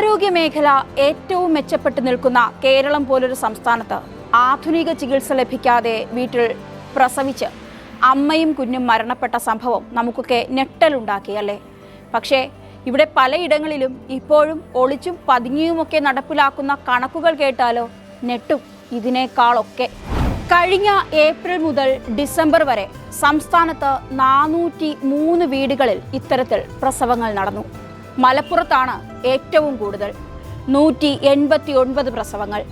ആരോഗ്യമേഖല ഏറ്റവും മെച്ചപ്പെട്ടു നിൽക്കുന്ന കേരളം പോലൊരു സംസ്ഥാനത്ത് ആധുനിക ചികിത്സ ലഭിക്കാതെ വീട്ടിൽ പ്രസവിച്ച് അമ്മയും കുഞ്ഞും മരണപ്പെട്ട സംഭവം നമുക്കൊക്കെ ഞെട്ടലുണ്ടാക്കി അല്ലേ? പക്ഷേ ഇവിടെ പലയിടങ്ങളിലും ഇപ്പോഴും ഒളിച്ചും പതുങ്ങിയുമൊക്കെ നടപ്പിലാക്കുന്ന കണക്കുകൾ കേട്ടാലോ? ഞെട്ടും ഇതിനേക്കാളൊക്കെ. കഴിഞ്ഞ ഏപ്രിൽ മുതൽ ഡിസംബർ വരെ സംസ്ഥാനത്ത് നാനൂറ്റി മൂന്ന് വീടുകളിൽ ഇത്തരത്തിൽ പ്രസവങ്ങൾ നടന്നു. മലപ്പുറത്താണ് ഏറ്റവും കൂടുതൽ. നൂറ്റി എൺപത്തി ഒൻപത് പ്രസവങ്ങൾ.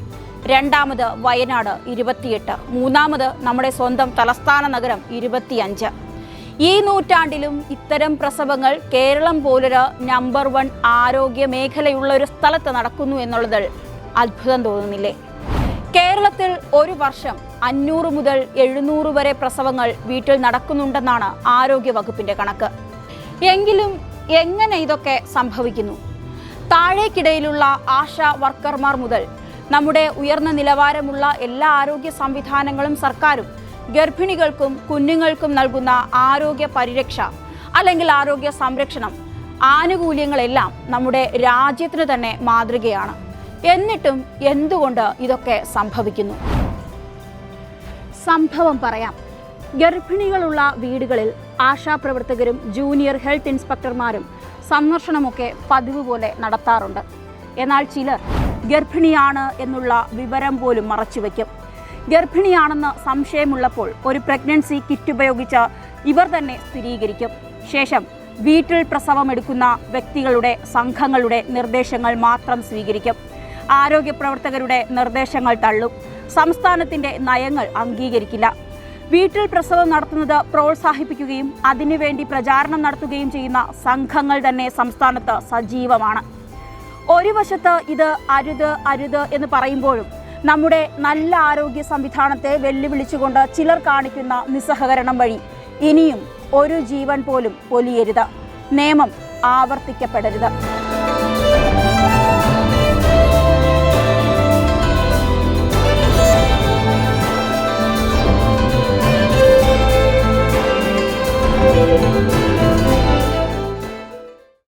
രണ്ടാമത് വയനാട് ഇരുപത്തിയെട്ട്. മൂന്നാമത് നമ്മുടെ സ്വന്തം തലസ്ഥാന നഗരം ഇരുപത്തിയഞ്ച്. ഈ നൂറ്റാണ്ടിലും ഇത്തരം പ്രസവങ്ങൾ കേരളം പോലൊരു നമ്പർ വൺ ആരോഗ്യ മേഖലയുള്ള ഒരു സ്ഥലത്ത് നടക്കുന്നു എന്നുള്ളത് അത്ഭുതം തോന്നുന്നില്ലേ? കേരളത്തിൽ ഒരു വർഷം അഞ്ഞൂറ് മുതൽ എഴുന്നൂറ് വരെ പ്രസവങ്ങൾ വീട്ടിൽ നടക്കുന്നുണ്ടെന്നാണ് ആരോഗ്യ വകുപ്പിന്റെ കണക്ക്. എങ്കിലും എങ്ങനെ ഇതൊക്കെ സംഭവിക്കുന്നു? താഴേക്കിടയിലുള്ള ആശ വർക്കർമാർ മുതൽ നമ്മുടെ ഉയർന്ന നിലവാരമുള്ള എല്ലാ ആരോഗ്യ സംവിധാനങ്ങളും സർക്കാരും ഗർഭിണികൾക്കും കുഞ്ഞുങ്ങൾക്കും നൽകുന്ന ആരോഗ്യ പരിരക്ഷ അല്ലെങ്കിൽ ആരോഗ്യ സംരക്ഷണം ആനുകൂല്യങ്ങളെല്ലാം നമ്മുടെ രാജ്യത്തിന് തന്നെ മാതൃകയാണ്. എന്നിട്ടും എന്തുകൊണ്ട് ഇതൊക്കെ സംഭവിക്കുന്നു? സംഭവം പറയാം. ഗർഭിണികളുള്ള വീടുകളിൽ ആശാപ്രവർത്തകരും ജൂനിയർ ഹെൽത്ത് ഇൻസ്പെക്ടർമാരും സന്ദർശനമൊക്കെ പതിവ് പോലെ നടത്താറുണ്ട്. എന്നാൽ ചിലർ ഗർഭിണിയാണ് എന്നുള്ള വിവരം പോലും മറച്ചുവെക്കും ഗർഭിണിയാണെന്ന് സംശയമുള്ളപ്പോൾ ഒരു പ്രഗ്നൻസി കിറ്റ് ഉപയോഗിച്ച് ഇവർ തന്നെ സ്ഥിരീകരിക്കും. ശേഷം വീട്ടിൽ പ്രസവമെടുക്കുന്ന വ്യക്തികളുടെ സംഘങ്ങളുടെ നിർദ്ദേശങ്ങൾ മാത്രം സ്വീകരിക്കും. ആരോഗ്യ പ്രവർത്തകരുടെ നിർദ്ദേശങ്ങൾ തള്ളും. സംസ്ഥാനത്തിന്റെ നയങ്ങൾ അംഗീകരിക്കില്ല. വീട്ടിൽ പ്രസവം നടത്തുന്നത് പ്രോത്സാഹിപ്പിക്കുകയും അതിനുവേണ്ടി പ്രചാരണം നടത്തുകയും ചെയ്യുന്ന സംഘങ്ങൾ തന്നെ സംസ്ഥാനത്ത് സജീവമാണ്. ഒരു വശത്ത് ഇത് അരുത് അരുത് എന്ന് പറയുമ്പോഴും നമ്മുടെ നല്ല ആരോഗ്യ സംവിധാനത്തെ വെല്ലുവിളിച്ചുകൊണ്ട് ചിലർ കാണിക്കുന്ന നിസ്സഹകരണം വഴി ഇനിയും ഒരു ജീവൻ പോലും പൊലിയരുത്. നിയമം ആവർത്തിക്കപ്പെടരുത്.